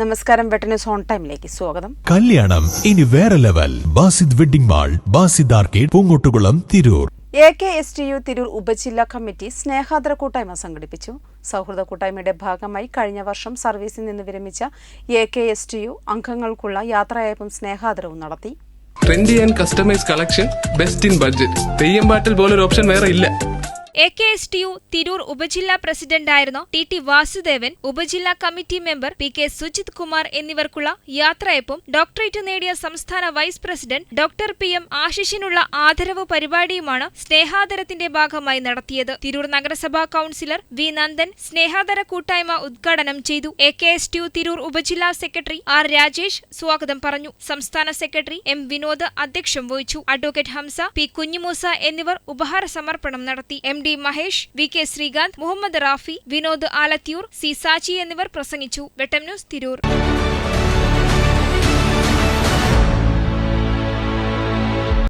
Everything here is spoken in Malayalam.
നമസ്കാരം വെട്ടനസ് ഓൺ ടൈമിലേക്ക് സ്വാഗതം. കല്യാണം ഇനി വേറെ level. Basid wedding mall Basid arcade Poongottukulam Tirur. A K S T U Tirur ഉപജില്ലാ കമ്മിറ്റി സ്നേഹാദര കൂട്ടായ്മ സംഘടിപ്പിച്ചു. സൗഹൃദ കൂട്ടായ്മയുടെ ഭാഗമായി കഴിഞ്ഞ വർഷം സർവീസിൽ നിന്ന് വിരമിച്ച A K S T U അംഗങ്ങൾക്കുള്ള യാത്രയയപ്പും സ്നേഹാദരവും നടത്തി. Trendy and customise collection best in budget Theyyam പാട്ടിൽ പോലൊരു ഓപ്ഷൻ വേറെ ഇല്ല. A K S T U Tirur ഉപജില്ലാ പ്രസിഡന്റായിരുന്ന ടി ടി വാസുദേവൻ ഉപജില്ലാ committee member P K Sujith Kumar എന്നിവർക്കുള്ള യാത്രയപ്പും ഡോക്ടറേറ്റ് നേടിയ സംസ്ഥാന vice president doctor P M ആശിഷിനുള്ള ആദരവ് പരിപാടിയുമാണ് സ്നേഹാദരത്തിന്റെ ഭാഗമായി നടത്തിയത്. തിരൂർ നഗരസഭാ കൌൺസിലർ വി നന്ദൻ സ്നേഹാദര കൂട്ടായ്മ ഉദ്ഘാടനം ചെയ്തു. A K S T U Tirur ഉപജില്ലാ സെക്രട്ടറി ആർ രാജേഷ് സ്വാഗതം പറഞ്ഞു. സംസ്ഥാന സെക്രട്ടറി എം വിനോദ് അധ്യക്ഷം വഹിച്ചു. അഡ്വക്കേറ്റ് ഹംസ പി കുഞ്ഞിമൂസ എന്നിവർ ഉപഹാര സമർപ്പണം നടത്തി. M D Mahesh V K Srikanth Muhammad Rafi Vinod Alathiyur C Sachi എന്നിവർ പ്രസംഗിച്ചു. വെട്ടം ന്യൂസ് തിരൂർ.